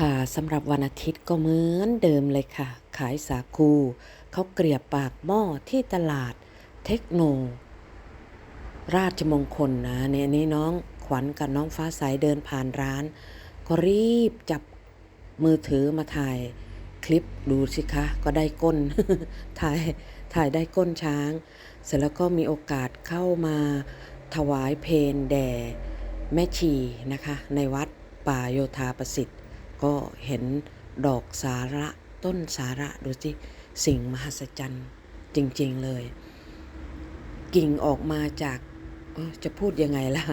ค่ะสำหรับวันอาทิตย์ก็เหมือนเดิมเลยค่ะ ขายสาคูเขาเกลียบปากหม้อที่ตลาดเทคโน ราชมงคลนะเนี่ยนี่น้องขวัญกับน้องฟ้าใสเดินผ่านร้าน ก็รีบจับมือถือมาถ่ายคลิปดูสิคะ ก็ได้ก้น ถ่ายถ่ายได้ก้นช้าง เสร็จแล้วก็มีโอกาสเข้ามาถวายเพลแด่แม่ชีนะคะ ในวัดป่าโยธาประสิทธิ์ ก็เห็นดอกสาระต้นสาระดูสิสิ่งมหัศจรรย์จริง ๆเลย กิ่งออกมาจากจะพูดยังไงล่ะ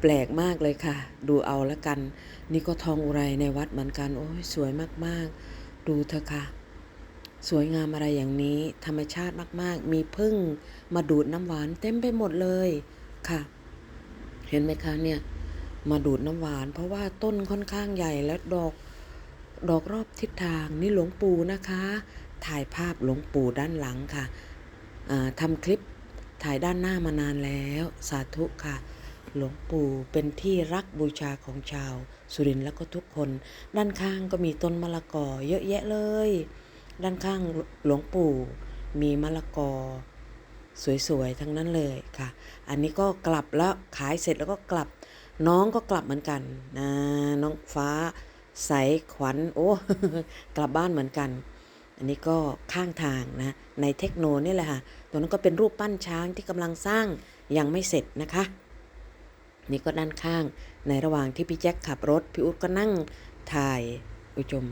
แปลกมากเลยค่ะ ดูเอาละกัน นี่ก็ทองอุไรในวัดเหมือนกัน โอ้ยสวยมากๆ ดูเถอะค่ะ สวยงามอะไรอย่างนี้ ธรรมชาติมากๆ มีพึ่งมาดูดน้ำหวานเต็มไปหมดเลยค่ะ เห็นไหมคะเนี่ย มาดูดน้ำหวาน เพราะว่าต้นค่อนข้างใหญ่และดอก ดอกรอบทิศทางนี่หลวงปู่นะคะ ถ่ายภาพหลวงปู่ด้านหลังค่ะอ่าทำคลิปถ่ายด้านหน้ามานานแล้ว สาธุค่ะ หลวงปู่เป็นที่รักบูชาของชาว สุรินทร์แล้วก็ทุกคน ด้านข้างก็มีต้นมะละกอเยอะแยะเลย ด้านข้างหลวงปู่มีมะละกอสวยๆ ทั้งนั้นเลยค่ะ อันนี้ก็กลับแล้วขายเสร็จแล้วก็กลับ น้องก็กลับเหมือนกันนะน้องฟ้า ใสขวัญโอ้กลับบ้านเหมือนกัน อันนี้ก็ข้างทางนะในเทคโนนี่แหละค่ะตัวนั้นก็เป็นรูปปั้นช้างที่กำลังสร้างยังไม่เสร็จนะคะ นี่ก็ด้านข้างในระหว่างที่พี่แจ็คขับรถ พี่อุ๊ดก็นั่งถ่ายอุจม